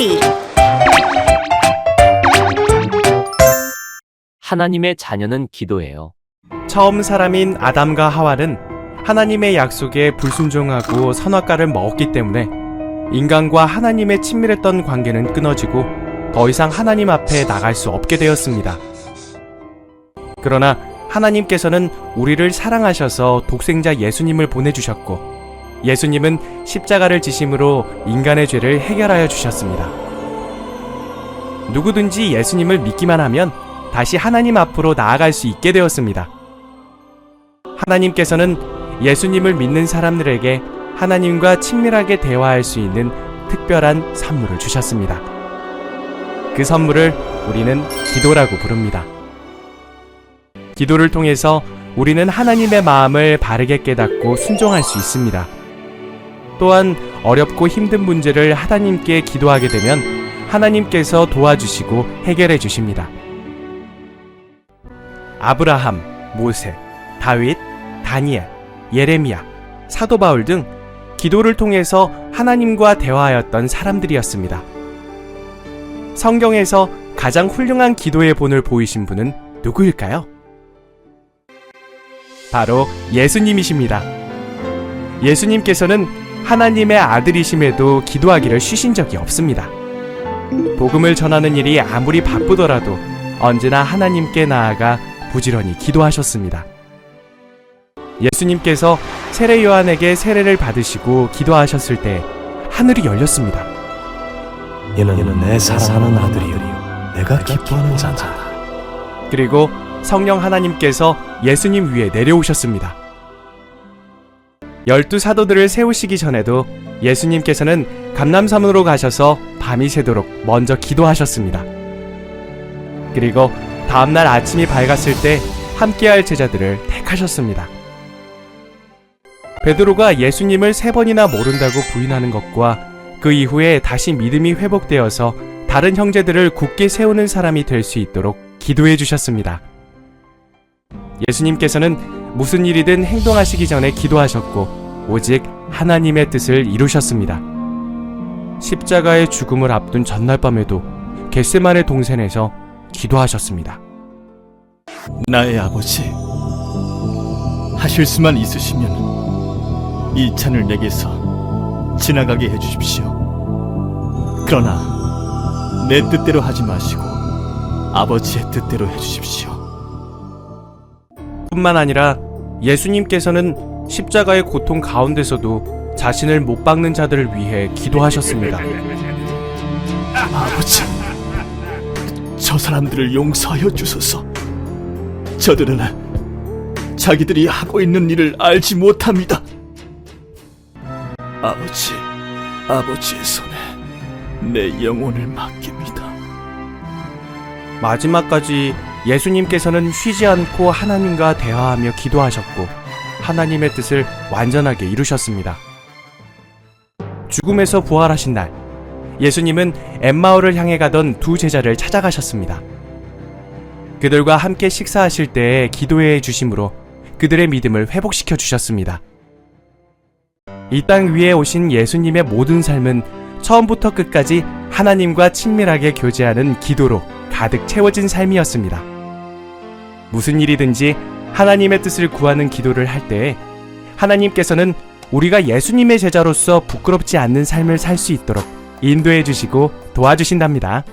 스토리 하나님의 자녀는 기도해요. 처음 사람인 아담과 하와는 하나님의 약속에 불순종하고 선악과를 먹었기 때문에 인간과 하나님의 친밀했던 관계는 끊어지고 더 이상 하나님 앞에 나갈 수 없게 되었습니다. 그러나 하나님께서는 우리를 사랑하셔서 독생자 예수님을 보내주셨고 예수님은 십자가를 지심으로 인간의 죄를 해결하여 주셨습니다. 누구든지 예수님을 믿기만 하면 다시 하나님 앞으로 나아갈 수 있게 되었습니다. 하나님께서는 예수님을 믿는 사람들에게 하나님과 친밀하게 대화할 수 있는 특별한 선물을 주셨습니다. 그 선물을 우리는 기도라고 부릅니다. 기도를 통해서 우리는 하나님의 마음을 바르게 깨닫고 순종할 수 있습니다. 또한 어렵고 힘든 문제를 하나님께 기도하게 되면 하나님께서 도와주시고 해결해 주십니다. 아브라함, 모세, 다윗, 다니엘, 예레미야, 사도 바울 등 기도를 통해서 하나님과 대화하였던 사람들이었습니다. 성경에서 가장 훌륭한 기도의 본을 보이신 분은 누구일까요? 바로 예수님이십니다. 예수님께서는 하나님의 아들이심에도 기도하기를 쉬신 적이 없습니다. 복음을 전하는 일이 아무리 바쁘더라도 언제나 하나님께 나아가 부지런히 기도하셨습니다. 예수님께서 세례 요한에게 세례를 받으시고 기도하셨을 때 하늘이 열렸습니다. 이는 내 사랑하는 아들이요 내가 기뻐하는 자다. 그리고 성령 하나님께서 예수님 위에 내려오셨습니다. 열두 사도들을 세우시기 전에도 예수님께서는 감남산으로 가셔서 밤이 새도록 먼저 기도하셨습니다. 그리고 다음날 아침이 밝았을 때 함께할 제자들을 택하셨습니다. 베드로가 예수님을 세 번이나 모른다고 부인하는 것과 그 이후에 다시 믿음이 회복되어서 다른 형제들을 굳게 세우는 사람이 될 수 있도록 기도해 주셨습니다. 예수님께서는 무슨 일이든 행동하시기 전에 기도하셨고 오직 하나님의 뜻을 이루셨습니다. 십자가의 죽음을 앞둔 전날 밤에도 겟세만의 동산에서 기도하셨습니다. 나의 아버지, 하실 수만 있으시면 이 잔을 내게서 지나가게 해주십시오. 그러나 내 뜻대로 하지 마시고 아버지의 뜻대로 해주십시오. 뿐만 아니라 예수님께서는 십자가의 고통 가운데서도 자신을 못 박는 자들을 위해 기도하셨습니다. 아버지, 저 사람들을 용서하여 주소서. 저들은 자기들이 하고 있는 일을 알지 못합니다. 아버지, 아버지의 손에 내 영혼을 맡깁니다. 마지막까지 예수님께서는 쉬지 않고 하나님과 대화하며 기도하셨고 하나님의 뜻을 완전하게 이루셨습니다. 죽음에서 부활하신 날, 예수님은 엠마오를 향해 가던 두 제자를 찾아가셨습니다. 그들과 함께 식사하실 때에 기도해 주심으로 그들의 믿음을 회복시켜 주셨습니다. 이 땅 위에 오신 예수님의 모든 삶은 처음부터 끝까지 하나님과 친밀하게 교제하는 기도로 가득 채워진 삶이었습니다. 무슨 일이든지 하나님의 뜻을 구하는 기도를 할 때에 하나님께서는 우리가 예수님의 제자로서 부끄럽지 않는 삶을 살 수 있도록 인도해 주시고 도와주신답니다.